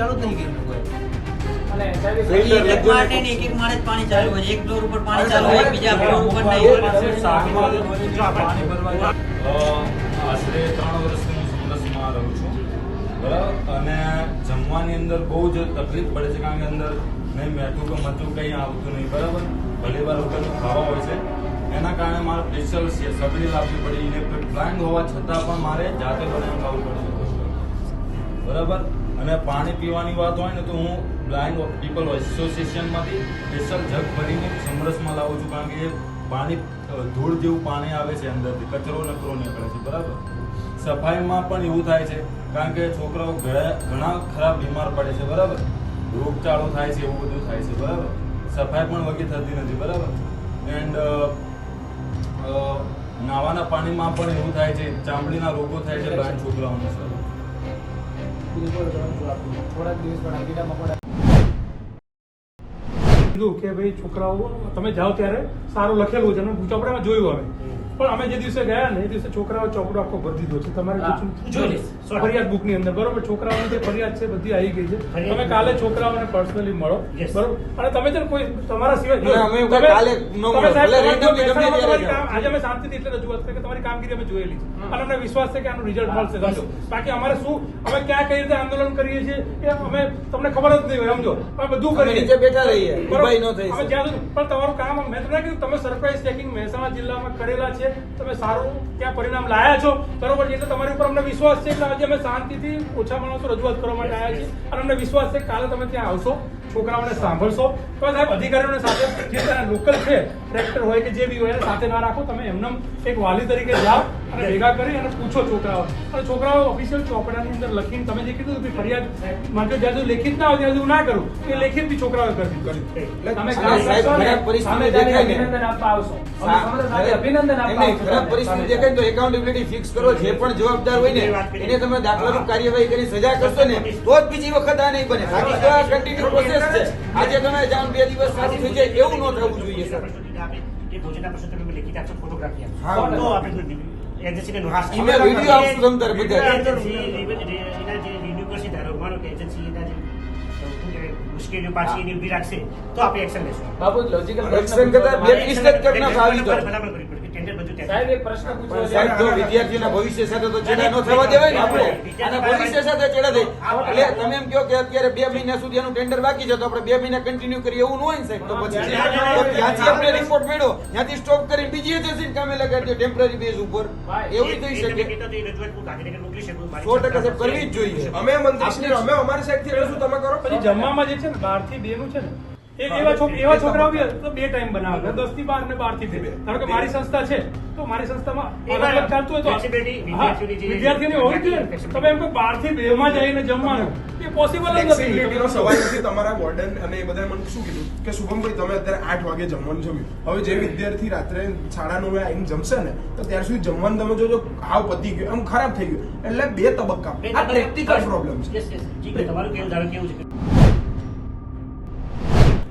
ચાલુ જ નહીં કર્યું લોકોએ અને સાહેબ, એક- એક એક એક એક માળે પાણી ચાલુ હોય. એક ફ્લોર ઉપર પાણી ચાલુ હોય બીજા ફ્લોર ઉપર નહીં. આશરે ત્રણ વર્ષથી હું સમરસમાં રહું છું. બરાબર? અને જમવાની અંદર બહુ જ તકલીફ પડે છે કારણ કે અંદર નહીં મેઠું કે મચું કંઈ આવતું નહીં બરાબર? ભલે વાર લોકોનું ખાવા હોય છે. એના કારણે મારે સ્પેશિયલ સગડી લાવવી પડી બ્લાઇન્ડ હોવા છતાં પણ મારે જાતે બનાવીને લાવવું પડશે બરાબર? અને પાણી પીવાની વાત હોય ને તો હું બ્લાઇન્ડ પીપલ એસોસિએશનમાંથી સ્પેશિયલ જગ ભરીને સમરસમાં લાવું છું કારણ કે એ પાણી ધૂળ જેવું પાણી આવે છે અંદરથી. કચરો નકરો નીકળે છે, બરાબર? સફાઈમાં પણ એવું થાય છે, કારણ કે છોકરાઓ ઘણા ખરાબ બીમાર પડે છે, બરાબર? રોગચાળો થાય છે, એવું બધું થાય છે, બરાબર? સફાઈ પણ વગી થતી નથી, બરાબર? એન્ડ નાવાના પાણીમાં પણ એવું થાય છે, ચામડીના રોગો થાય છે બ્લાઇન્ડ છોકરાઓને, સર. બિલકુલ થોડાક દિવસ પહેલા ગીતામાં પણ કીધું કે ભાઈ છોકરાઓ તમે જાઓ ત્યારે સારું લખેલું છે અને ચોપડામાં જોયું અમે પણ અમે જે દિવસે ગયા ને એ દિવસે છોકરાઓ ચોપડો આખો ભરી દીધો છે તમારે જોઈ. ફરિયાદ બુકની અંદર. બરોબર છોકરાઓની જે ફરિયાદ છે બધી આવી ગઈ છે. તમે કાલે છોકરાઓને પર્સનલી મળો. બરોબર? અને તમે છે કોઈ તમારા સિવાય અમે કાલે આજે અમે શાંતિથી એટલે રજૂઆત કરી કે તમારી કામગીરી અમે જોયેલી છે. અને અમને વિશ્વાસ છે કે આનું રિઝલ્ટ મળશે સમજો. બાકી અમારે શું અમે ક્યાં કઈ રીતે આંદોલન કરીએ છીએ એ અમે તમને ખબર જ નહીં હોય સમજો. અમે બધું કરીએ. નીચે બેઠા રહીએ. બરોબર? ન થઈ અમે જ્યાં પણ તમારું કામ મેં તમને કીધું તમે સરપ્રાઈઝ ચેકિંગ મહેસાણા જિલ્લામાં કરેલા છે. તમે સારું ત્યાં પરિણામ લાયા છો? બરોબર છે, એટલે તમારી ઉપર અમને વિશ્વાસ છે, એટલે આજે અમે શાંતિથી ઓછા માણસો રજૂઆત કરવા માટે આવ્યા છીએ. અને અમને વિશ્વાસ છે કાલે તમે ત્યાં આવશો, છોકરાઓને સાંભળશો. તો સાહેબ, અધિકારીઓને સાથે જે લોકલ છે ટ્રેક્ટર હોય કે જે બી હોય સાથે ના રાખો. તમે એમને એક વાલી તરીકે જાઓ અને ભેગા કરી અને પૂછો છોકરાઓ. અને છોકરાઓ ઓફિશિયલ ચોપડાની અંદર લખીને તમે જે કીધું કે ફરિયાદ માટે જ્યાં સુધી લેખિત ના હોય ત્યાં સુધી ના કરું એ લેખિત બી છોકરાઓ કરવી કરી. તમે અને કામ સાહેબ, કરશો ને, ખરાબ પરિસ્થિતિ સામે જઈને દેખાય ને. અભિનંદન આપવા આવશો. અમે સા- સમગ્ર સાથે અભિનંદન આપવા એમને આવશો. ખરાબ તમને. પરિસ્થિતિ દેખાય ને તો એકાઉન્ટેબિલિટી ફિક્સ કરો. જે પણ જવાબદાર હોય ને એને તમે દાખલારૂપ કાર્યવાહી કરી સજા કરશો ને તો જ બીજી વખત આ નહીં બને. બાકી કન્ટિન્યુ પ્રોસેસ છે. આજે તમે જાઓ બે દિવસ સારું થઈ જાય એવું ન થવું જોઈએ સર એ ભોજનના પ્રશ્ન તમે લેખિત આપશો ફોટોગ્રાફી આપશો. આપણે એજન્સીને નોટિસ ઈ મેં આપશું તમ તારે બધા. એજન્સી એના જે રિન્યુ કરશે ધારો માનો કે એજન્સી એના જે મુશ્કેલીઓ પાછી એની ઊભી રાખશે તો આપણે એક્શન લેશું. બાબુ લોજિકલ એક્શન કરતા બે મિસ્ટેક કરના ફાવી આવી તો. ભલામણ કરવી પડે કે ટેન્ડર બધું ત્યાં સાહેબ એક પ્રશ્ન પૂછવો સાહેબ જો વિદ્યાર્થીઓના ભવિષ્ય સાથે તો ચેડા ન થવા દેવાય ને આપણે? અને ભવિષ્ય સાથે ચેડા થઈ એટલે તમે એમ કહો કે અત્યારે બે મહિના સુધી એનું ટેન્ડર બાકી છે તો આપણે બે મહિના કન્ટિન્યુ કરીએ એવું ન હોય ને સાહેબ તો પછી ત્યાંથી આપણે રિપોર્ટ મેળવો ત્યાંથી સ્ટોપ કરીને બીજી એજન્સી કામે લગાડી દો ટેમ્પરરી બેઝ ઉપર. એવું થઈ શકે. સો ટકા સાહેબ કરવી જ જોઈએ. અમે મંત્રીશ્રી અમે અમારી સાઈડથી શું તમે કરો. પછી જમવામાં જે છે ને બારથી બે નું છે ને એવા એવા છોકરાઓ બી તો. બે ટાઈમ બનાવે. દસથી બાર ને બારથી બે. ધારો કે મારી સંસ્થા છે તો મારી સંસ્થામાં ચાલતું હોય તો વિદ્યાર્થીઓની હોવી જોઈએ તમે એમ કે બારથી બે માં જઈને જમવાનું એ પોસિબલ જ નથી. સવાલ નથી તમારા વોર્ડન અને એ બધાએ મને શું કીધું? કે શુભમભાઈ તમે અત્યારે આઠ વાગે જમવાનું જમ્યું. હવે જે વિદ્યાર્થી રાત્રે સાડા નવે આવીને જમશે ને તો ત્યાર સુધી જમવાનું તમે જોજો હાવ પતી ગયો. આમ ખરાબ થઈ ગયું. એટલે બે તબક્કા. આ પ્રેક્ટિકલ પ્રોબ્લેમ છે. તમારું કેવું ધારો કેવું છે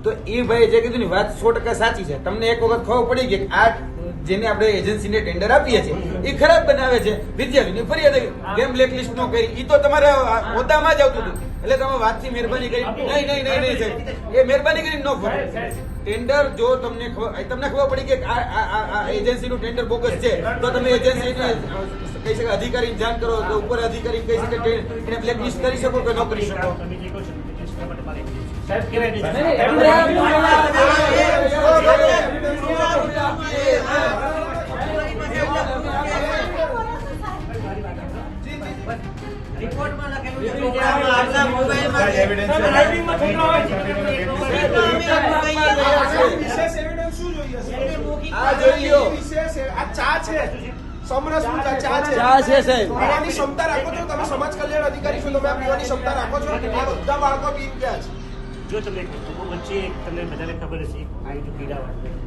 તો એ ભાઈ જે કીધું ને વાત સો ટકા સાચી છે. તમને એક વખત ખબર પડી કે આ જેને આપણે એજન્સીને ટેન્ડર આપીએ છીએ એ ખરાબ બનાવે છે. વિદ્યાર્થીની ફરિયાદ કેમ કેમ બ્લેકલિસ્ટ નો કરી. એ તો તમારા હોદામાં જ આવતું હતું. એટલે તમે વાતથી મહેરબાની કરી. નહીં નહીં નહીં નહીં સાહેબ. એ મહેરબાની કરીને ન કરો. ટેન્ડર જો તમને ખબર તમને ખબર પડી કે આ એજન્સીનું ટેન્ડર બોગસ છે. તો તમે એજન્સીને કહી શકે અધિકારી જાણ કરો તો ઉપર અધિકારી કહી શકે એને બ્લેકલિસ્ટ કરી શકો કે ન કરી શકો. સાહેબ, રિપોર્ટમાં લખેલું છે. વિશેષ એવિડન્સ શું જોઈએ આ જોઈ વિશેષ આ ચા છે. સમરસનું ચા ચા છે. ચા છે, સાહેબ. પીવાની ક્ષમતા રાખો છો? તમે સમાજ કલ્યાણ અધિકારી છો તમે પીવાની ક્ષમતા રાખો છો? આ બધા બાળકો પી ગયા છે. જો તમને વચ્ચે તમને બધાને ખબર હશે આવી જો પીડા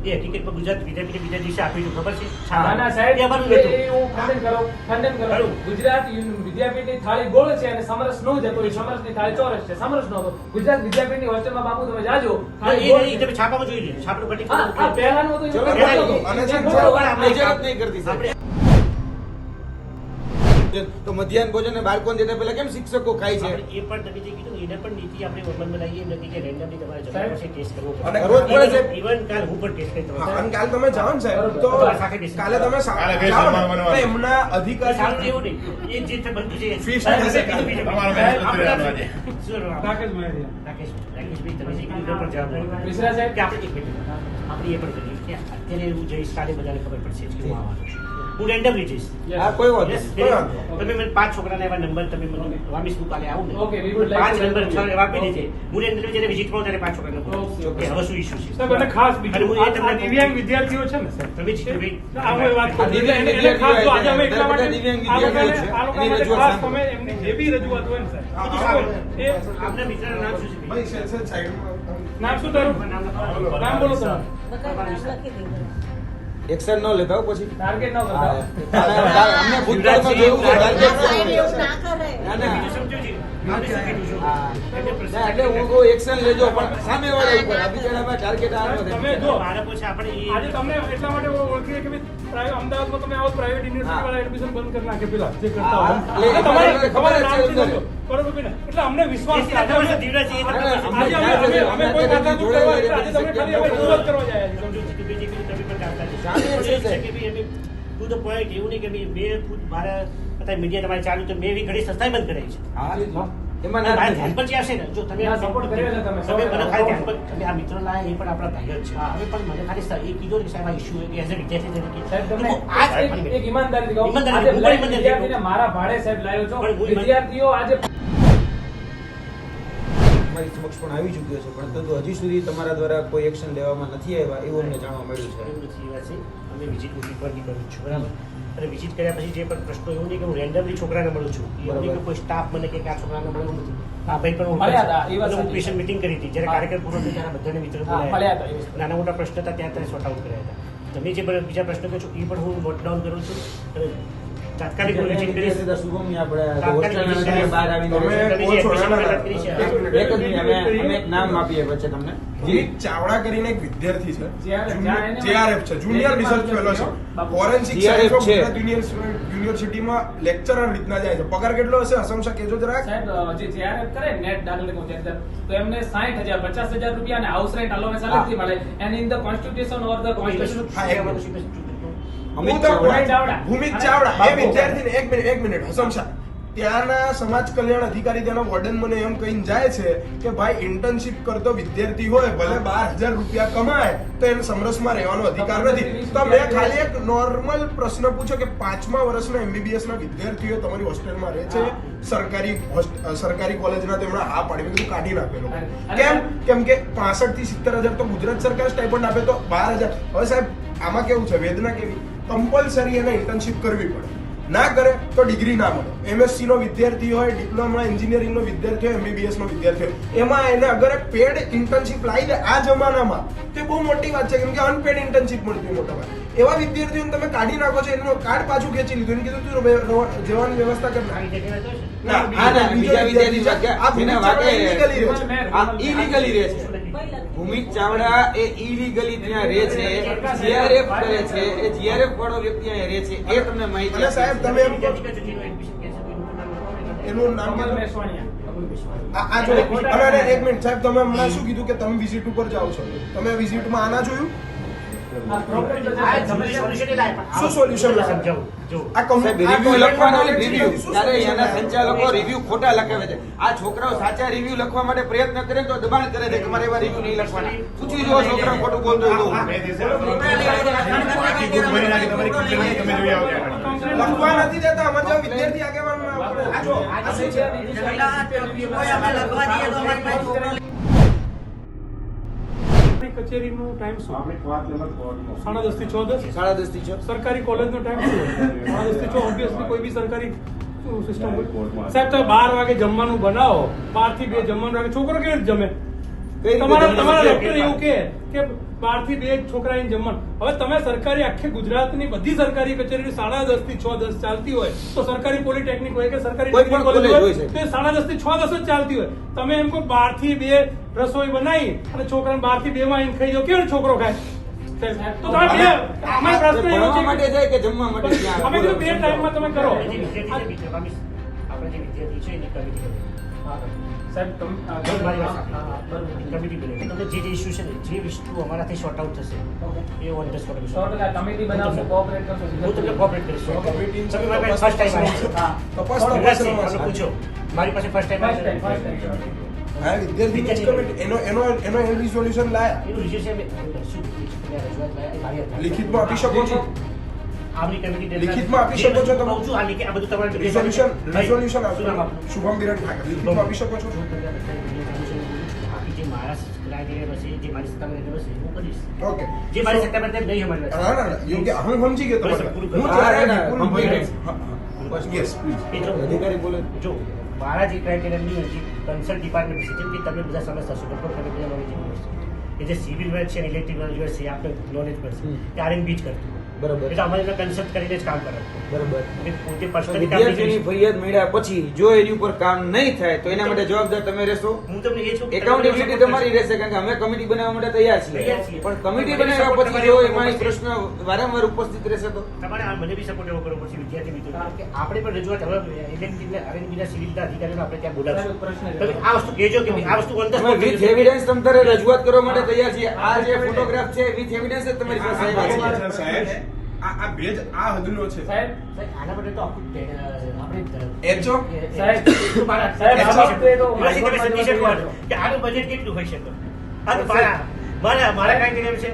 એ હકીકતમાં ગુજરાત બીજા બીજા દિવસે આપી ખબર છે ના, ના, સાહેબ, એ અમારું હું ખંડન કરું, ખંડન કરું. ગુજરાત વિદ્યાપીઠની થાળી ગોળ છે અને સમરસ નો જ હતો એ સમરસની થાળી ચોરસ છે સમરસ નો હતો ગુજરાત વિદ્યાપીઠની હોસ્ટેલમાં બાપુ તમે જાજો એ. તમે છાપામાં જોઈ લે છાપડું આ પહેલાનું હતું. અને જો. નહીં કરતી. આપણે તો મધ્યાહન ભોજન બાળકોને દેતા પહેલા કેમ શિક્ષકો ખાય છે એ પણ તમે જે કીધું એને પણ નીતિ આપણે અમલમાં લાવીએ એમ નથી કે રેન્ડમલી તમારે સાહેબ. પછી ટેસ્ટ કરવો અને રોજ પડે છે. ઇવન કાલ હું પણ ટેસ્ટ કરી તમારે અને કાલે તમે જાઓ ને સાહેબ તો. કાલે તમે કાલે જાઓ એમના સારું અધિકારી એવું નહીં એ જે બનતું બધું છે બીજું. તમારો? રાકેશ મહેરિયા. રાકેશ રાકેશભાઈ તમે જે કીધું એ પણ જવાબ મિશ્રા સાહેબ. કે આપણે એક મિનિટ આપણે એ પણ કરીએ કે અત્યારે હું જઈશ કાલે બધાને ખબર પડશે કે હું આવવાનો છું જઈશ Yes. હા કોઈ વાત તમે મને પાંચ છોકરાના એવા નંબર તમે મને વામીસ કાલે આવું ને? Would પાંચ નંબર છ એવા આપી દેજે. હું એન્ડર જ્યારે વિઝિટ કરું ત્યારે પાંચ છોકરાને. Okay, હવે શું ઇશ્યુ છે? સાહેબ અને ખાસ બીજું હું એ તમને દિવ્યાંગ વિદ્યાર્થીઓ છે ને સાહેબ તમે જીતુભાઈ આ હું વાત કરું દિવ્યાંગ એને ખાસ તો આજે અમે એટલા માટે દિવ્યાંગ વિદ્યાર્થીઓ છે. આ લોકો માટે ખાસ તમે એમની જે બી રજૂઆત હોય ને સાહેબ. એ આપના મિત્રનું નામ શું છે? ભાઈ છે છે સાઈડમાં. નામ શું તારું. નામ બોલો તમારું એક્શન ન લેતા હો પછી. ટાર્ગેટ ન કરતા. અમને ભૂતકાળમાં જોયું છે ટાર્ગેટ ના, કરે. ના. ના, એટલે હું. કહું એક્શન લેજો પણ સામે વાળા ઉપર. બિચારામાં ટાર્ગેટ આ ન તમે જો બાળકો છે આપણે આજે તમને એટલા માટે ઓળખીએ કે ભાઈ અમદાવાદમાં તમે આવો પ્રાઇવેટ યુનિવર્સિટી વાળા એડમિશન બંધ કરી નાખે પેલા જે કરતા હા, એટલે તમારે તમારે ખબર છે સમજો. બરોબર કે એટલે અમને વિશ્વાસ છે તમે અમે- છે, કોઈ કરવા આજે તમે ખાલી અમે કરવા જાય સમજો તમે એવું નહીં કે મેં મારા બધા મીડિયા તમારે ચાલુ તો મેં એવી ઘણી સંસ્થાએ બંધ કરાવી છે. હા, એમાં મારા ધ્યાન પર આવશે ને. જો તમે ના, કર્યો છે તમે. તમે મને ખાલી ધ્યાન પર તમે આ મિત્રો લાયા એ પણ આપણા ભાઈઓ જ છે. હવે પણ મને ખાલી સ- એ કીધું કે સાહેબ આ issue એઝ અ વિદ્યાર્થી તરીકે. સાહેબ તમને આ એક- એક ઈમાનદારીથી કહું. ઈમાનદારી, આજે હું પણ blind ઈમાનદારી મારા ભાડે સાહેબ લાવ્યો છો. વિદ્યાર્થીઓ આજે તમારી સમક્ષ પણ આવી ચૂક્યો છે. પરંતુ હજી સુધી તમારા દ્વારા કોઈ એક્શન લેવામાં નથી આવ્યા એવું અમને જાણવા મળ્યું છે. એવું નથી, એ છે. અમે વિઝિટ પર કરું છું બરાબર? અને વિઝિટ કર્યા પછી જે પણ પ્રશ્નો એવું નહીં કે હું રેન્ડમલી છોકરાને મળું છું. બરાબર. કોઈ સ્ટાફ મને કે આ છોકરાને મળવું નથી. આ ભાઈ પણ હું પેશન્ટ મિટિંગ કરી હતી. જ્યારે. કાર્યક્રમ પૂરો થયો ત્યારે બધાને મિત્રો. નાના મોટા પ્રશ્ન હતા ત્યાં ત્યારે સોર્ટ આઉટ કર્યા હતા. તમે જે બીજા પ્રશ્નો કહો છો એ પણ હું નોટ ડાઉન કરું છું. અને તાત્કાલિક વિઝિટ કરીશ શુભમ આપણે હોસ્ટેલના બહાર આવીને કરી. એક મિનિટ. જ અમે અમે એક નામ આપીએ વચ્ચે તમને. ભૂમિક ચાવડા કરીને એક વિદ્યાર્થી છે. જેઆરએફ છે. જુનિયર રિસર્ચ ફેલો છે ફોરેન્સિક સાયન્સ ઓફ. ગુજરાત યુનિવર્સિટીમાં લેક્ચરર રીતના જાય છે. પગાર કેટલો હશે? અસમશા કેજો જરા સાહેબ જે JRF કરે નેટ દાખલા છે તો એમને 60000 50000 રૂપિયા અને હાઉસ રેન્ટ અલોને સેલેરી મળે. And in the constitution or the constitution હા, એક minute. Minute Amit Chavda. point- Chavda. Bhumik અને ચાવડા. એ વિદ્યાર્થીને એક મિનિટ એક મિનિટ. હસમશા ત્યાંના સમાજ કલ્યાણ અધિકારી ત્યાંના વોર્ડન મને એમ કહીને જાય છે કે ભાઈ ઇન્ટર્નશિપ કરતો વિદ્યાર્થી હોય ભલે બાર હજાર રૂપિયા કમાય તો એને સમરસમાં રહેવાનો અધિકાર નથી. તો મેં ખાલી એક નોર્મલ પ્રશ્ન પૂછ્યો કે પાંચમા વર્ષના એમબીબીએસ ના વિદ્યાર્થીઓ તમારી હોસ્ટેલમાં રહે છે? સરકારી સરકારી કોલેજના તેમણે આ પાડી બધું કાઢી નાખેલો. કેમ? કેમ કે પાસઠથી સિત્તેર હજાર તો ગુજરાત સરકાર સ્ટાઇપન્ડ આપે તો બાર હજાર. હવે સાહેબ આમાં કેવું છે? વેદના કેવી? કમ્પલસરી એને ઇન્ટર્નશીપ કરવી પડે. ના કરે તો ડિગ્રી ના મળે. એમએસસી નો વિદ્યાર્થી હોય ડિપ્લોમા એન્જિનિયરિંગ નો વિદ્યાર્થી હોય એમબીબીએસ નો વિદ્યાર્થી હોય એમાં એને અગર પેડ ઇન્ટર્નશીપ લાવી દે આ જમાનામાં તે બહુ મોટી વાત છે કેમ કે અનપેડ ઇન્ટર્નશિપ મળતી હોય મોટા ભાગે. એવા વિદ્યાર્થીઓને તમે કાઢી નાખો છો એનું કાર્ડ પાછું ખેંચી લીધું. એને કીધું તું જવાની વ્યવસ્થા કરી. નાખી ના, હા, બીજા વિદ્યાર્થી વિદ્યાર્થી આ illegally રહે છે. ભૂમિક ચાવડા એ ઇલીગલી ત્યાં રહે છે. જીઆરએફ કરે છે. એ જીઆરએફ વાળો વ્યક્તિ અહીંયા રહે છે. એ તમને માહિતી સાહેબ તમે એમ એનું નામ આ જો એક મિનિટ. સાહેબ તમે હમણાં શું કીધું કે તમે વિઝિટ ઉપર જાઓ છો? તમે વિઝિટમાં આના જોયું? શું સોલ્યુશન આ રિવ્યુ લખવાના રિવ્યુ ત્યારે એના સંચાલકો રિવ્યુ ખોટા લખાવે છે આ છોકરાઓ સાચા રિવ્યુ લખવા માટે પ્રયત્ન કરે તો દબાણ કરે છે કે મારે એવા રિવ્યુ નહીં લખવાના પૂછી જુઓ છોકરા ખોટું બોલતો તો. લખવા નથી દેતા અમારે જેવા વિદ્યાર્થી આગેવાન આ જો આ છે આપણી કચેરીનો ટાઈમ શું? સાડા દસથી છ દસ? સાડા દસથી છ. સરકારી કોલેજનો ટાઈમ શું સાડા દસથી છ ઓબ્વિયસલી કોઈ બી સરકારી સિસ્ટમ સાહેબ તમે બાર વાગે જમવાનું બનાવો. બારથી બે જમવાનું વાગે છોકરો કેવી રીતે જમે? તમારા તમારા ડોક્ટર એવું કે બારથી બે છોકરા આવીને જમણ. હવે તમે સરકારી આખી ગુજરાતની બધી સરકારી કચેરી સાડા દસથી છ દસ ચાલતી હોય તો સરકારી પોલિટેકનિક હોય કે સરકારી કોઈ college હોય તો સાડા દસથી છ દસ જ ચાલતી હોય. તમે એમ કહો બારથી બે રસોઈ બનાવી અને છોકરાને બારથી બે માં આવીને ખાઈ જાઓ કેવો છોકરો ખાય? તો તમે બે અમારો પ્રશ્ન એવો ભણવા છે માટે કે- જાય કે જમવા માટે અમે બે ટાઈમમાં તમે કરો. આપણે જે વિદ્યાર્થી છે, એની કમિટી. સાહેબ. કમિટી તમને જે જે ઇસ્યુ છે ને જે વસ્તુ અમારાથી શોર્ટ આઉટ થશે એ ઓન ધ સ્પોટ કમિટી બનાવશો કોઓપરેટ કરશો હું તમને કોઓપરેટ કરીશ કમિટી તમે મારી પાસે ફર્સ્ટ ટાઈમ હા. તપાસ તપાસ પૂછો મારી પાસે ફર્સ્ટ ટાઈમ ફર્સ્ટ ટાઈમ વિદ્યાર્થી કમિટી એનો એનો એનો એન્ડ રિઝોલ્યુશન લાયા એનું શું રજૂઆત લાયા. લિખિતમાં આપી શકો છો આપણી કમિટી લિખિતમાં આપી શકો છો તમે? કહું છું આ લિખિત આ બધું તમારે રિઝોલ્યુશન રિઝોલ્યુશન આપનું? શુભમ બિરડ ઠાકર. લિખિતમાં આપી શકો છો? આપી જે મારા ક્રાઇટેરિયા છે જે મારી સત્તામાં રહેલો છે હું કરીશ ઓકે જે મારી સત્તામાં તેમ નહીં અમારી ના ના ના. યોગ્ય હું સમજી ગયો બસ, હું કરો. ના, ના, વિપુલ complete. યસ પ્લીઝ જો અધિકારી બોલે. જો મારા જે ક્રાઇટેરિયાની જે કન્સલ્ટ ડિપાર્ટમેન્ટ છે જેમ કે તમે બધા સમજતા છો ડોક્ટર તમે બધા નોલેજ કે જે સિવિલ વર્ક છે ઇલેક્ટ્રિકલ વર્ક છે આપણે નોલેજ પડશે છે આરએનબી જ કરતું. બરોબર. એટલે અમારે એને કન્સલ્ટ કરીને જ કામ કરાવતું બરોબર. એટલે પોતે પર્સનલી વિદ્યાર્થીની ફરિયાદ મળ્યા પછી જો એની ઉપર કામ નહીં થાય તો એના માટે જવાબદાર તમે રહેશો? હું તમને એ જ કહું કે તમે એકાઉન્ટેબિલિટી તમારી રહેશે કારણ કે અમે કમિટી બનાવવા માટે તૈયાર છીએ. પણ કમિટી બનાવ્યા પછી જો એમાં પ્રશ્ન વારંવાર ઉપસ્થિત રહેશે તો? તમારે મને બી સપોર્ટ એવો કરવો પડશે વિદ્યાર્થી મિત્રો કે આપણે પણ રજૂઆત હવે ઇલેક્ટ્રિક આરએનબી સિવિલના અધિકારીઓને આપણે ત્યાં બોલાવશું. સાહેબ, પ્રશ્ન છે. તમે આ વસ્તુ કહેજો કે આ વસ્તુ on the વિથ એવિડન્સ તમ રજૂઆત કરવા માટે તૈયાર છીએ. આ જે ફોટોગ્રાફ છે વિથ એવિડન્સ તમારી પાસે સાહેબ. આ આ ભેજ આ હદનો છે. સાહેબ સાહેબ, આના માટે તો આખું આપણે એચો સાહેબ, સાહેબ, આ વખતે તો તમે સમજી શકો કે આનું બજેટ કેટલું હોઈ શકે? આ તો મારા મારા મારા ક્રાઇટેરિયા છે.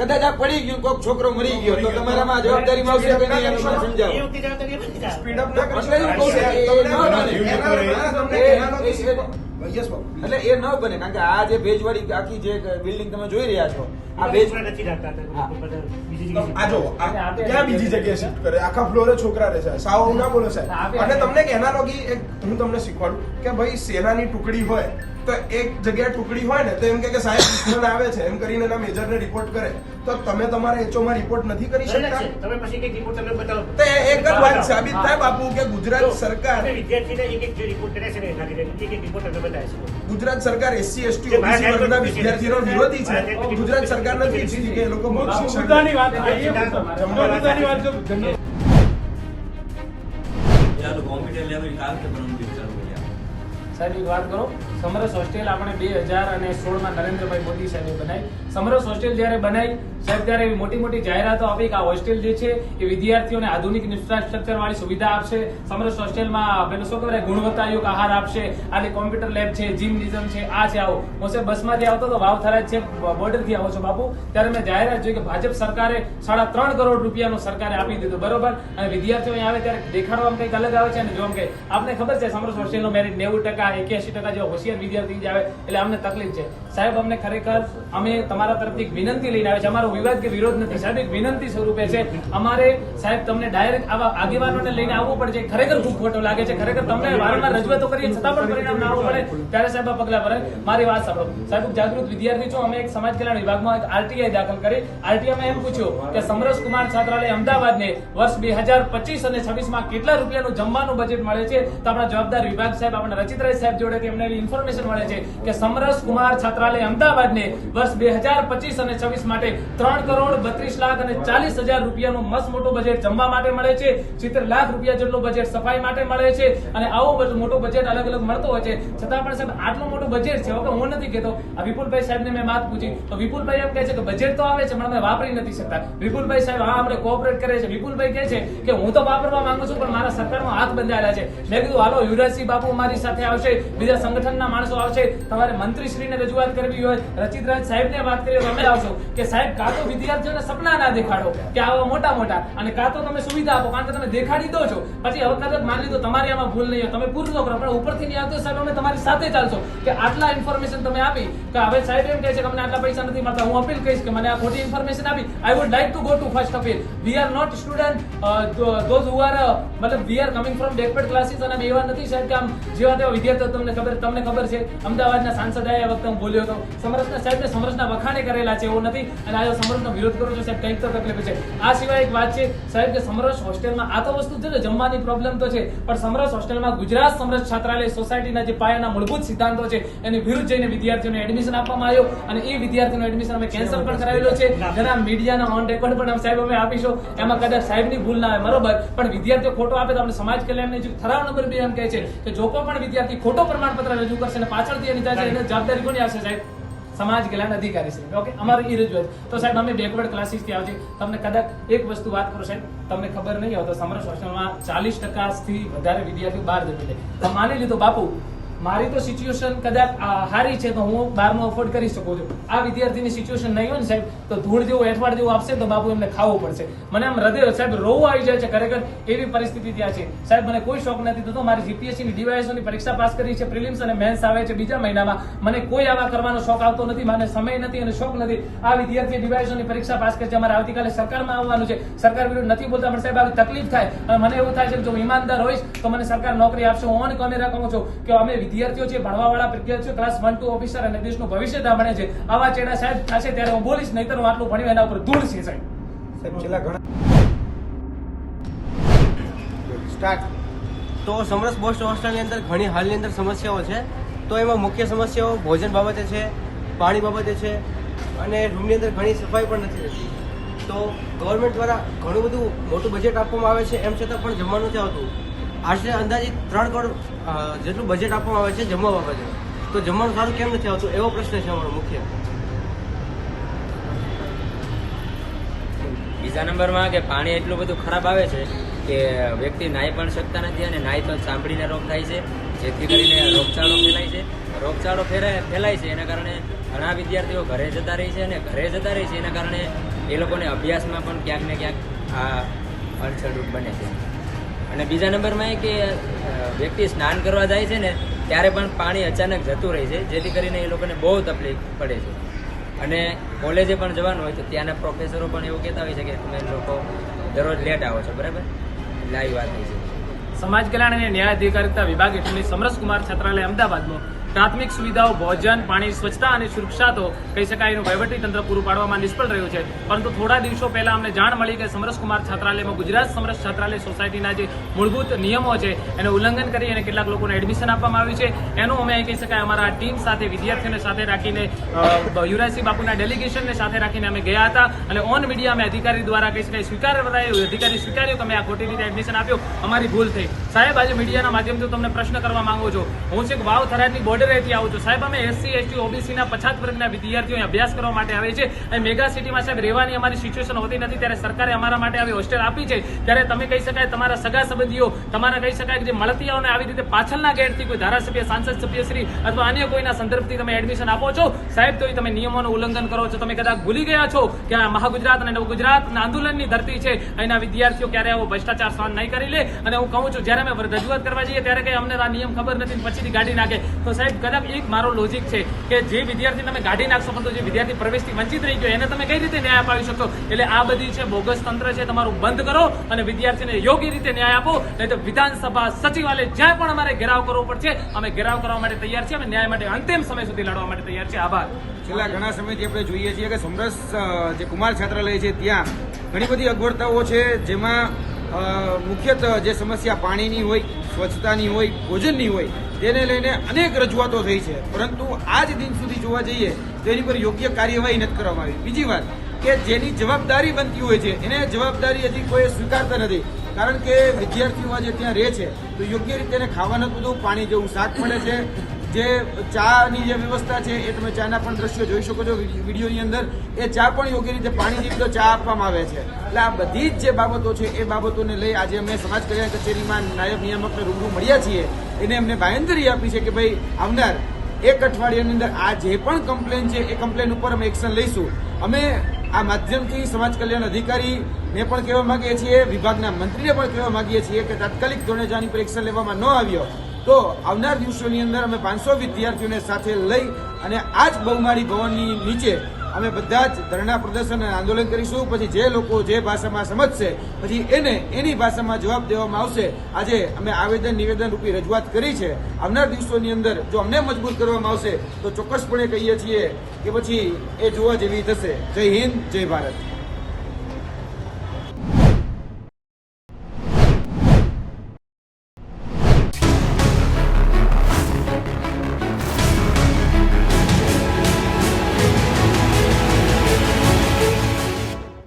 કદાચ આ પડી ગયું કોઈક છોકરો મરી ગયો તો તમારામાં જવાબદારીમાં આવશે કે નહીં એનું સમજાવો. જવાબદારી સ્પીડ અપ ના કરી એટલે હું કહું છું એટલે એ ન બને કારણ કે આ જે ભેજવાળી આખી જે બિલ્ડિંગ તમે જોઈ રહ્યા છો આ ભેજ નથી રાખતા આ જો ક્યાં બીજી જગ્યાએ શિફ્ટ કરે. આખા ફ્લોરે છોકરા રહે છે. સાવ ના બોલો સાહેબ. અને તમને એક એનાલોગી એક હું તમને શીખવાડું કે ભાઈ સેનાની ટુકડી હોય એક જગ્યાએ ટુકડી હોય ને તો એમ કે કે સાહેબ દુશ્મન આવે છે. એમ કરીને એના મેજરને રિપોર્ટ કરે. તો તમે તમારા એચઓમાં રિપોર્ટ નથી કરી શકતા? તમે પછી એક રિપોર્ટ તમને બતાવો. તો એક જ વાત સાબિત થાય બાપુ કે ગુજરાત સરકાર વિદ્યાર્થીને એક એક રિપોર્ટ કરે છે ને એના લીધે એક એક રિપોર્ટ તમને બતાવે છે. ગુજરાત સરકાર એસસી એસટી ઓબીસી વર્ગના ધ્યાનમાં વિદ્યાર્થીનો વિરોધી છે. ગુજરાત સરકાર નથી. ઈચ્છતી કે એ લોકો મુક્ત શિક્ષણની વાત મુદ્દાની વાત જો ધન્ય ચાલો કોમ્પ્યુટર લેવલ કાલ કે પરમ દિવસ ચાલુ કર્યા સાહેબ વાત કરો. સમરસ હોસ્ટેલ આપણે બે હજાર અને સોળમાં નરેન્દ્રભાઈ મોદી સાહેબે બનાવી. સમરસ હોસ્ટેલ જ્યારે બનાવી, સાહેબ, ત્યારે એવી મોટી મોટી જાહેરાતો આપી કે આ હોસ્ટેલ જે છે એ વિદ્યાર્થીઓને આધુનિક ઇન્ફ્રાસ્ટ્રક્ચર વાળી સુવિધા આપશે. સમરસ હોસ્ટેલમાં પેલો શું કહેવાય, ગુણવત્તાયુક્ત આહાર આપશે. આજે કોમ્પ્યુટર લેબ છે જીમનિઝમ છે, આ છે, આવો. હું સાહેબ બસમાંથી આવતો તો વાવ થરાદ છે બોર્ડરથી આવો છો બાપુ. ત્યારે મેં જાહેરાત જોઈ કે ભાજપ સરકારે સાડા ત્રણ કરોડ રૂપિયાનો સરકારે આપી દીધું. બરોબર? અને વિદ્યાર્થીઓ આવે ત્યારે દેખાડવામાં કંઈક અલગ આવે છે અને જો કે આપને ખબર છે સમરસ હોસ્ટેલનો મેરિટ નેવું ટકા એક્યાસી ટકા જે હોશિયાર વિદ્યાર્થી જ આવે, એટલે અમને તકલીફ છે. સાહેબ, અમને ખરેખર અમે તમારા તરફથી એક વિનંતી લઈને આવે છે. અમારો વિવાદ કે વિરોધ નથી. સાહેબ, એક વિનંતી સ્વરૂપે છે. અમારે, સાહેબ, તમને ડાયરેક્ટ આવા આગેવાનોને લઈને આવવું પડે ખરેખર ખૂબ ખોટો લાગે છે. ખરેખર તમને વારંવાર રજૂઆતો કરીએ છતાં પણ પરિણામ ના આવવું પડે. ત્યારે સાહેબ, આ પગલાં ભરે. મારી વાત સાંભળો. સાહેબ જાગૃત વિદ્યાર્થી છું. અમે એક સમાજ કલ્યાણ વિભાગમાં એક આરટીઆઈ દાખલ કરી. આરટીઆઈમાં એમ પૂછ્યું કે સમરસ કુમાર છાત્રાલય અમદાવાદને વર્ષ બે હજાર પચીસ અને છવ્વીસમાં કેટલા રૂપિયાનું જમવાનું બજેટ મળે છે? તો આપણા જવાબદાર વિભાગ સાહેબ આપણે રચિત રચિતરાજ સાહેબ જોડે એમને એવી ઇન્ફોર્મેશન મળે છે કે સમરસ કુમાર છાત્રાલય અમદાવાદને વર્ષ બે અને છવ્વીસ માટે ત્રણ કરોડ બત્રીસ લાખ અને ચાલીસ હજાર રૂપિયાનું મસ્ત મોટું બજેટ જમવા માટે મળે છે. સિત્તેર લાખ રૂપિયા જેટલું બજેટ સફાઈ માટે મળે છે અને આવું બધું મોટું બજેટ અલગ અલગ મળતો હોય છે. છતાં પણ સાહેબ આટલું મોટું બજેટ છે હું નથી કહેતો આ વિપુલભાઈ સાહેબને મેં વાત પૂછી. તો વિપુલભાઈ એમ કહે છે કે બજેટ તો આવે છે પણ અમે વાપરી નથી શકતા. વિપુલભાઈ સાહેબ, હા, અમને કોઓપરેટ કરે છે. વિપુલભાઈ કહે છે કે હું તો વાપરવા માંગુ છું પણ મારા સરકારમાં હાથ બંધાયેલા છે. મેં કીધું, હાલો, યુવરાજસિંહ બાપુ મારી સાથે આવશે. બીજા સંગઠનના માણસો આવશે. તમારે મંત્રીશ્રીને રજૂઆત કરવી હોય, રચિતરાજ સાહેબને વાત કરી તમે આવશો. કે સાહેબ, કાં તો વિદ્યાર્થીઓને સપના ના દેખાડો કે આવા મોટા મોટા, અને કાં તો તમે સુવિધા આપો કારણ કે તમે દેખાડી દો છો. પછી હવે કદાચ માની લીધો તમારી આમાં ભૂલ નહીં હોય, તમે પૂરતો કરો, પણ ઉપરથી નહીં આવતો સાહેબ, અમે તમારી સાથે ચાલશો. કે આટલા ઇન્ફોર્મેશન તમે આપી, કે હવે સાહેબ એમ કહે છે કે અમને આટલા પૈસા નથી મળતા, હું અપીલ કહીશ કે મને આ ખોટી ઇન્ફોર્મેશન આપી. I would like to go to first appeal we are not student those who are મતલબ વી આર કમિંગ ફ્રોમ ડેકપેડ ક્લાસીસ અને એવા નથી, સાહેબ, કે આમ જેવા તેવા વિદ્યાર્થી વિદ્યાર્થીઓ તમને ખબર તમને ખબર છે, અમદાવાદના સાંસદ આયા વખતે હું બોલ્યો હતો, સમરસના સાહેબને સમરસના વખાણે કરેલા છે એવું નથી અને આજે સમરસનો વિરોધ કરો છો. સાહેબ, કંઈક તો તકલીફ છે. આ સિવાય એક વાત છે, સાહેબ, કે સમરસ હોસ્ટેલમાં આ તો વસ્તુ છે ને, જમવાની પ્રોબ્લેમ તો છે, પણ સમરસ હોસ્ટેલમાં ગુજરાત સમરસ છાત્રાલય સોસાયટીના જે પાયાના મૂળભૂત સિદ્ધાંતો છે, એની વિરુદ્ધ જઈને વિદ્યાર્થીઓને એડમિશન આપવામાં આવ્યો અને એ વિદ્યાર્થીનું એડમિશન અમે કેન્સલ પણ કરાવેલો છે. જેના મીડિયાના ઓન રેકોર્ડ પણ અમે સાહેબ અમે આપીશું. એમાં કદાચ સાહેબની ભૂલ ના આવે બરોબર. પણ વિદ્યાર્થીઓ ખોટો આપે તો આપણે સમાજ કલ્યાણની જે ઠરાવ નંબર બે એમ કહે છે, કે જો પણ વિદ્યાર્થી ખોટો પ્રમાણપત્ર રજૂ કરશે અને પાછળથી એની થાય એને જવાબદારી કોની આવશે સાહેબ? સમાજ કલ્યાણ અધિકારી છે ઓકે અમારી એ રજૂઆત. તો સાહેબ, અમે બેકવર્ડ ક્લાસીસથી આવજે. તમને કદાચ એક વસ્તુ વાત કરો સાહેબ, તમને ખબર નહીં હોય તો સમરસ હોસ્ટેલમાં ચાલીસથી વધારે વિદ્યાર્થીઓ બહાર જતી તો માની લીધો બાપુ મારી તો સિચ્યુએશન કદાચ હારી છે તો હું બારમાં અફોર્ડ કરી શકું છું. આ વિદ્યાર્થીની સિચ્યુએશન નહીં હોય ને સાહેબ, તો ધૂળ જેવું, એઠવાડ જેવું આપશે તો બાપુ એમને ખાવું પડશે. મને આમ હૃદય, સાહેબ, રોવું આવી જાય છે ખરેખર, એવી પરિસ્થિતિ ત્યાં છે. સાહેબ, મને કોઈ શોખ નથી થતો, મારી જીપીએસસી ની DYSO ની પરીક્ષા પાસ કરી છે, પ્રિલિમ્સ અને મેન્સ આવે છે બીજા મહિનામાં. મને કોઈ આવા કરવાનો શોખ આવતો નથી, મને સમય નથી અને શોખ નથી. આ વિદ્યાર્થી DYSO ની પરીક્ષા પાસ કરી છે, અમારે આવતીકાલે સરકારમાં આવવાનું છે. સરકાર વિરુદ્ધ નથી બોલતા, પણ સાહેબ, આવી તકલીફ થાય. અને મને એવું થાય છે જો ઈમાનદાર હોઈશ, તો મને સરકાર નોકરી આપશે. હું ઓન કોને રાખું છું કે અમે વિદ્યાર્થીઓ છે ભણવાવાળા વિદ્યાર્થીઓ ક્લાસ વન ટુ ઓફિસર અને દેશનું ભવિષ્ય ભણે છે આવા ચેડા સાહેબ થશે ત્યારે હું બોલીશ નહીતર હું આટલું ભણ્યું એના ઉપર ધૂળ છે સાહેબ. સાહેબ છેલ્લા ઘણા સ્ટાર્ટ. તો સમરસ બોસ્ટ હોસ્ટેલની અંદર ઘણી હાલની અંદર સમસ્યાઓ છે. તો એમાં મુખ્ય સમસ્યાઓ ભોજન બાબતે છે પાણી બાબતે છે અને રૂમની અંદર ઘણી સફાઈ પણ નથી રહેતી. તો ગવર્મેન્ટ દ્વારા ઘણું બધું મોટું બજેટ આપવામાં આવે છે એમ છતાં પણ જમવાનું નથી આવતું આશરે અંદાજિત ત્રણ કરોડ જેટલું બજેટ આપવામાં આવે છે જમવા બાબતે. તો જમવાનું સારું કેમ નથી આવતું? એવો પ્રશ્ન છે અમારો મુખ્ય. બીજા નંબરમાં કે પાણી એટલું બધું ખરાબ આવે છે કે વ્યક્તિ નાહી પણ શકતા નથી અને નાહી પણ સાંભળીને રોગ થાય છે, જેથી કરીને રોગચાળો ફેલાય છે. રોગચાળો ફેરાય ફેલાય છે એના કારણે ઘણા વિદ્યાર્થીઓ ઘરે જતા રહે છે અને ઘરે જતા રહે છે એના કારણે એ લોકોને અભ્યાસમાં પણ ક્યાંક ને ક્યાંક આ અડચણરૂપ બને છે. અને બીજા નંબરમાં એ કે વ્યક્તિ સ્નાન કરવા જાય છે ને, ત્યારે પણ પાણી અચાનક જતું રહે છે, જેથી કરીને એ લોકોને બહુ તકલીફ પડે છે. અને કોલેજે પણ જવાનું હોય તો ત્યાંના પ્રોફેસરો પણ એવું કહેતા હોય છે કે, તમે લોકો દરરોજ લેટ આવો છો, બરાબર? એટલે વાત છે. સમાજ કલ્યાણ અને ન્યાય અધિકારિતા વિભાગ હેઠળની સમરસ કુમાર છાત્રાલય અમદાવાદમાં પ્રાથમિક સુવિધાઓ, ભોજન, પાણી, સ્વચ્છતા અને સુરક્ષા તો કહી શકાય એનું વહીવટી તંત્ર પૂરું પાડવામાં નિષ્ફળ રહ્યું છે. પરંતુ થોડા દિવસો પહેલા અમને જાણ મળી કે સમરસ કુમાર છાત્રાલયમાં ગુજરાત સમરસ છાત્રાલય સોસાયટીના જે મૂળભૂત નિયમો છે, એનું ઉલ્લંઘન કરી અને કેટલાક લોકોને એડમિશન આપવામાં આવ્યું છે. એનું અમે કહી શકાય અમારા ટીમ સાથે, વિદ્યાર્થીઓને સાથે રાખીને યુવરાજસિંહ બાપુના ડેલિગેશનને સાથે રાખીને અમે ગયા હતા. અને ઓન મીડિયા અમે અધિકારી દ્વારા કહી શકાય સ્વીકાર અધિકારી સ્વીકાર્યો કે અમે આ ખોટી રીતે એડમિશન આપ્યું. અમારી ભૂલ થઈ. સાહેબ, આજે મીડિયાના માધ્યમથી તમને પ્રશ્ન કરવા માંગુ છું. હું છે વાવ થરાદની બોર્ડરેથી આવું છું. સાહેબ, અમે એસસી એસટી ઓબીસીના પછાત વર્ગના વિદ્યાર્થીઓ અભ્યાસ કરવા માટે આવે છે. અને મેગા સિટીમાં સાહેબ રહેવાની અમારી સિચ્યુએશન હોતી નથી. ત્યારે સરકારે અમારા માટે આવી હોસ્ટેલ આપી છે. ત્યારે તમે કહી શકાય તમારા સગા સંબંધીઓ, તમારા કહી શકાય કે જે મળતિયાઓને આવી રીતે પાછળના ગેટથી કોઈ ધારાસભ્ય, સાંસદ, સભ્યશ્રી અથવા અન્ય કોઈના સંદર્ભથી તમે એડમિશન આપો છો? સાહેબ, તો તમે નિયમોનું ઉલ્લંઘન કરો છો. તમે કદાચ ભૂલી ગયા છો કે આ મહાગુજરાત અને ગુજરાત આંદોલનની ધરતી છે. અહીંના વિદ્યાર્થીઓ ક્યારે આવો ભ્રષ્ટાચાર સહન નહીં કરી લે. અને હું કહું છું, જ્યારે અમે રજૂઆત કરવા જઈએ ત્યારે કઈ અમને આ નિયમ ખબર નથી પછીથી ગાડી નાખે. તો સાહેબ કદાચ એક મારો લોજિક છે કે જે વિદ્યાર્થી તમે ગાઢી નાખશો પણ જે વિદ્યાર્થી પ્રવેશથી વંચિત રહી ગયો એને તમે કઈ રીતે ન્યાય અપાવી શકશો? એટલે આ બધી છે બોગસ તંત્ર છે તમારું બંધ કરો અને વિદ્યાર્થીને યોગ્ય રીતે ન્યાય આપો નહીં તો વિધાનસભા સચિવાલય જ્યાં પણ અમારે ઘેરાવ કરવો પડશે અમે ઘેરાવ કરવા માટે તૈયાર છીએ અમે ન્યાય માટે અંતિમ સમય સુધી લડવા માટે તૈયાર છીએ. આભાર. છેલ્લા ઘણા સમયથી આપણે જોઈએ છીએ કે સમરસ જે કુમાર છાત્રાલય છે ત્યાં ઘણી બધી અગવડતાઓ છે જેમાં અ, મુખ્યત્વે જે સમસ્યા પાણીની હોય સ્વચ્છતાની હોય, ભોજનની હોય, તેને લઈને અનેક રજૂઆતો થઈ છે. પરંતુ આજ દિન સુધી જોવા જઈએ તો એની પર યોગ્ય કાર્યવાહી નથી કરવામાં આવી. બીજી વાત કે જેની જવાબદારી બનતી હોય છે, એને જવાબદારી હજી કોઈ સ્વીકારતા નથી. કારણ કે વિદ્યાર્થીઓ આજે ત્યાં રહે છે, તો યોગ્ય રીતે એને ખાવાનું બધું પાણી જેવું શાક મળે છે જે ચાની જે વ્યવસ્થા છે એ તમે ચાના પણ દ્રશ્યો જોઈ શકો છો વિડીયોની અંદર. એ ચા પણ યોગ્ય રીતે પાણી જેવી ચા આપવામાં આવે છે. એટલે આ બધી જ જે બાબતો છે એ બાબતોને લઈ આજે અમે સમાજ કલ્યાણ કચેરીમાં નાયબ નિયામકને રૂબરૂ મળ્યા છીએ. એને અમને બાંયધરી આપી છે કે ભાઈ, આવનાર એક અઠવાડિયાની અંદર આ જે પણ કમ્પ્લેન છે એ કમ્પ્લેન ઉપર અમે એક્શન લઈશું. અમે આ માધ્યમથી સમાજ કલ્યાણ અધિકારીને પણ કહેવા માંગીએ છીએ, વિભાગના મંત્રીને પણ કહેવા માંગીએ છીએ કે તાત્કાલિક ધોરણે જાની પર એક્શન લેવામાં ન આવ્યો. તો આવનાર દિવસોની અંદર અમે પાંચસો વિદ્યાર્થીઓને સાથે લઈ અને આ જ બહુમાળી ભવનની નીચે અમે બધા જ ધરણા પ્રદર્શન અને આંદોલન કરીશું. પછી જે લોકો જે ભાષામાં સમજશે, પછી એને એની ભાષામાં જવાબ દેવામાં આવશે. આજે અમે આવેદન નિવેદન રૂપી રજૂઆત કરી છે. આવનાર દિવસોની અંદર જો અમને મજબૂર કરવામાં આવશે, તો ચોક્કસપણે કહીએ છીએ કે પછી એ જોવા જેવી થશે. જય હિન્દ, જય ભારત.